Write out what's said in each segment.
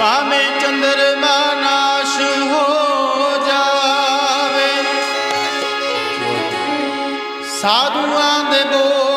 ਭਾਵੇਂ ਚੰਦਰਮਾ ਨਾਸ਼ ਹੋ ਜਾਵੇ। ਸਾਧੂਆਂ ਦੇ ਬੋਲ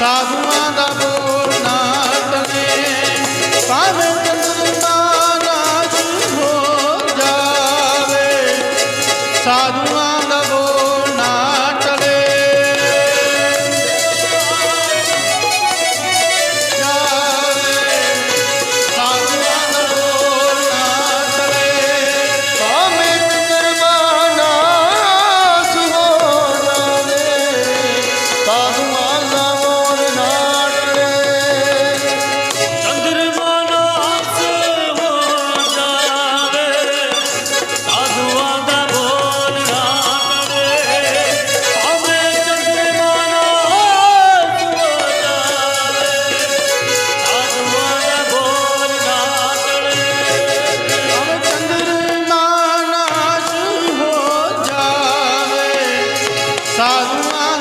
ਸਾਧੂਆਂ ਦਾ ਬੋਲ ਨਾ ਤਨੇ ਭਾਵੇਂ ਚੰਦਰਮਾ ਨਾਸ਼ ਹੋ ਜਾਵੇ। ਸਾਧੂਆਂ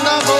Nanda